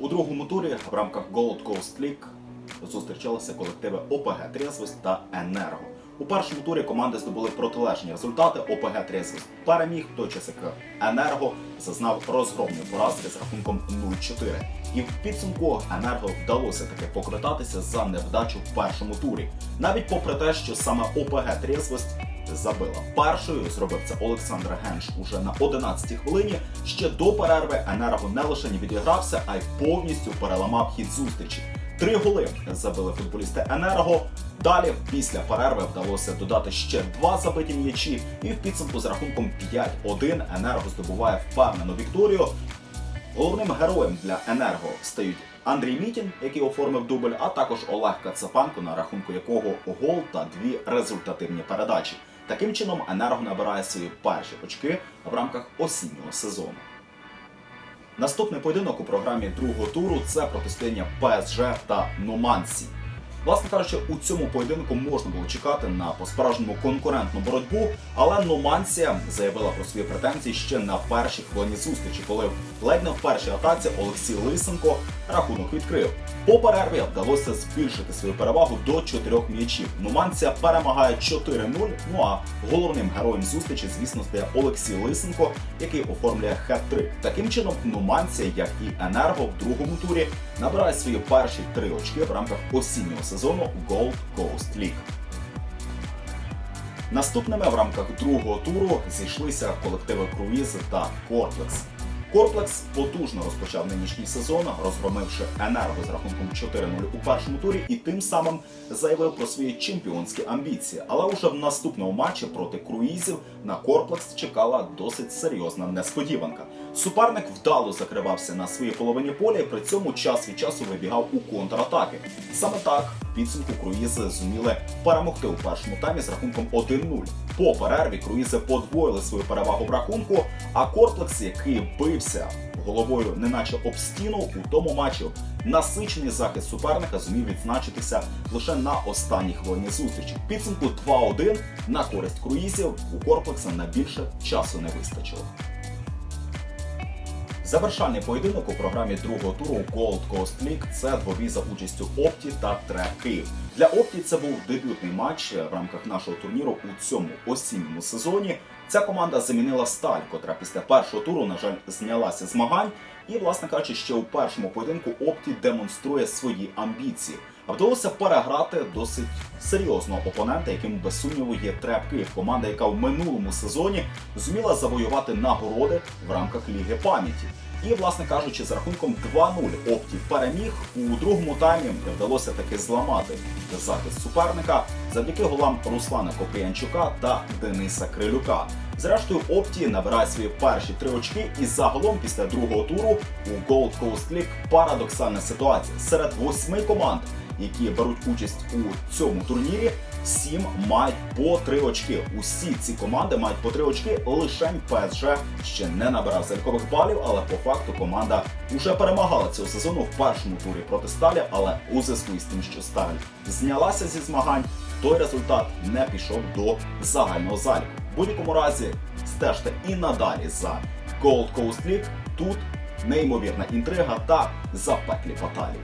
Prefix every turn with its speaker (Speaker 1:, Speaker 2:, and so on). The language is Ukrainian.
Speaker 1: У другому турі в рамках Gold Coast League зустрічалися колективи ОПГ Трєзвость та Енерго. У першому турі команди здобули протилежні результати. ОПГ Трєзвость переміг, в той час як Енерго зазнав розгромної поразки з рахунком 0-4. І в підсумку Енерго вдалося таки поквитатися за невдачу в першому турі. Навіть попри те, що саме ОПГ Трєзвость забила першою. Зробив це Олександр Генш уже на 11-й хвилині. Ще до перерви Енерго не лише не відігрався, а й повністю переламав хід зустрічі. Три голи забили футболісти Енерго. Далі, після перерви, вдалося додати ще два забиті м'ячі, і в підсумку з рахунком 5-1 Енерго здобуває впевнену вікторію. Головним героєм для Енерго стають Андрій Мітін, який оформив дубль, а також Олег Кацапенко, на рахунку якого гол та дві результативні передачі. Таким чином, Енерго набирає свої перші очки в рамках осіннього сезону. Наступний поєдинок у програмі другого туру це протистояння ПСЖ та Нумансі. Власне кажучи, у цьому поєдинку можна було чекати на по-справжньому конкурентну боротьбу, але Нумансія заявила про свої претензії ще на першій хвилині зустрічі, коли ледь не в першій атаці Олексій Лисенко рахунок відкрив. По перерві вдалося збільшити свою перевагу до чотирьох м'ячів. Нуманція перемагає 4-0. Ну а головним героєм зустрічі, звісно, стає Олексій Лисенко, який оформлює хет-трик. Таким чином, Нуманція, як і Енерго, в другому турі набирає свої перші три очки в рамках осіннього Gold Coast League. Наступними в рамках другого туру зійшлися колективи Круїз та Корплекс. Корплекс потужно розпочав нинішній сезон, розгромивши енерго з рахунком 4-0 у першому турі, і тим самим заявив про свої чемпіонські амбіції. Але уже в наступному матчі проти круїзів на Корплекс чекала досить серйозна несподіванка. Суперник вдало закривався на своїй половині поля і при цьому час від часу вибігав у контратаки. Саме так підсумку круїзи зуміли перемогти у першому таймі з рахунком 1-0. По перерві круїзи подвоїли свою перевагу в рахунку, а Корплекс, який бився головою неначе об стіну у тому матчі, насичений захист суперника зумів відзначитися лише на останній хвилині зустрічі. Підсумку 2-1 на користь круїзів у Корплекса на більше часу не вистачило. Завершальний поєдинок у програмі другого туру Gold Coast League – це двобій за участю Опті та Трек Київ. Для Опті це був дебютний матч в рамках нашого турніру у цьому осінньому сезоні. Ця команда замінила сталь, котра після першого туру, на жаль, знялася змагань. І, власне кажучи, ще у першому поєдинку Опті демонструє свої амбіції. А вдалося переграти досить серйозного опонента, яким без сумніву є Треп Київ. Команда, яка в минулому сезоні зуміла завоювати нагороди в рамках Ліги пам'яті. І, власне кажучи, з рахунком 2-0 Опті переміг у другому таймі вдалося таки зламати захист суперника завдяки голам Руслана Коприянчука та Дениса Крилюка. Зрештою, Опті набирає свої перші три очки, і загалом після другого туру у Gold Coast League парадоксальна ситуація серед восьми команд, які беруть участь у цьому турнірі. Сім мають по три очки. Усі ці команди мають по три очки. Лишень ПСЖ ще не набирав залікових балів, але по факту команда вже перемагала цього сезону в першому турі проти сталі. Але у зв'язку з тим, що сталь знялася зі змагань, той результат не пішов до загального заліку. В будь-якому разі стежте і надалі за Gold Coast League. Тут неймовірна інтрига та запеклі баталії.